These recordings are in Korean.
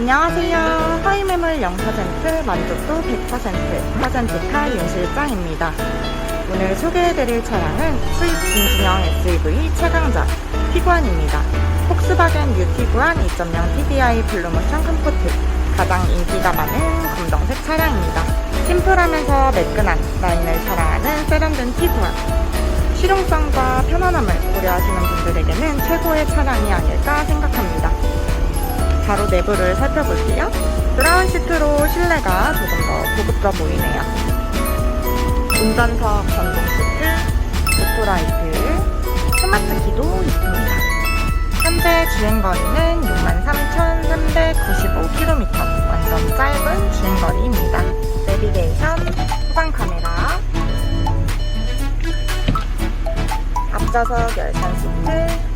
안녕하세요. 허위 매물 0%, 만족도 100%, 퍼센트카 윤 실장입니다. 오늘 소개해드릴 차량은 수입 진중형 SUV 최강자 티구안입니다. 폭스바겐 뉴 티구안 2.0 TDI 블루모션 컴포트 가장 인기가 많은 검정색 차량입니다. 심플하면서 매끈한 라인을 자랑하는 세련된 티구안 실용성과 편안함을 고려하시는 분들에게는 최고의 차량이 아닐까 생각합니다. 바로 내부를 살펴볼게요. 브라운 시트로 실내가 조금 더 고급져 보이네요. 운전석 전동 시트, 오토라이트, 스마트 키도 있습니다. 현재 주행거리는 63,395km, 완전 짧은 주행거리입니다. 내비게이션, 후방 카메라, 앞좌석 열선 시트,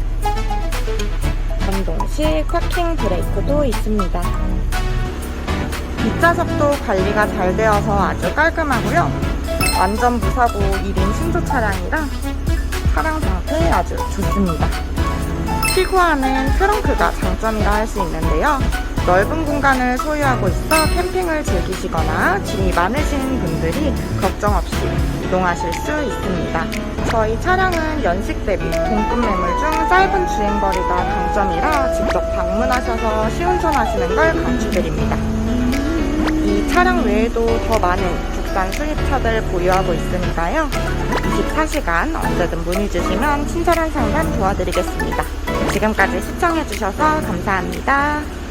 전동식 파킹 브레이크도 있습니다. 뒷좌석도 관리가 잘 되어서 아주 깔끔하고요. 완전 무사고 1인 신조 차량이라 차량 상태 아주 좋습니다. 티구안은 트렁크가 장점이라 할 수 있는데요. 넓은 공간을 소유하고 있어 캠핑을 즐기시거나 짐이 많으신 분들이 걱정 없이 이동하실 수 있습니다. 저희 차량은 연식 대비 동급 매물 중 짧은 주행거리가 강점이라 직접 방문하셔서 시운전하시는 걸 강추드립니다. 이 차량 외에도 더 많은 국산 수입차들 보유하고 있으니까요. 24시간 언제든 문의 주시면 친절한 상담 도와드리겠습니다. 지금까지 시청해주셔서 감사합니다.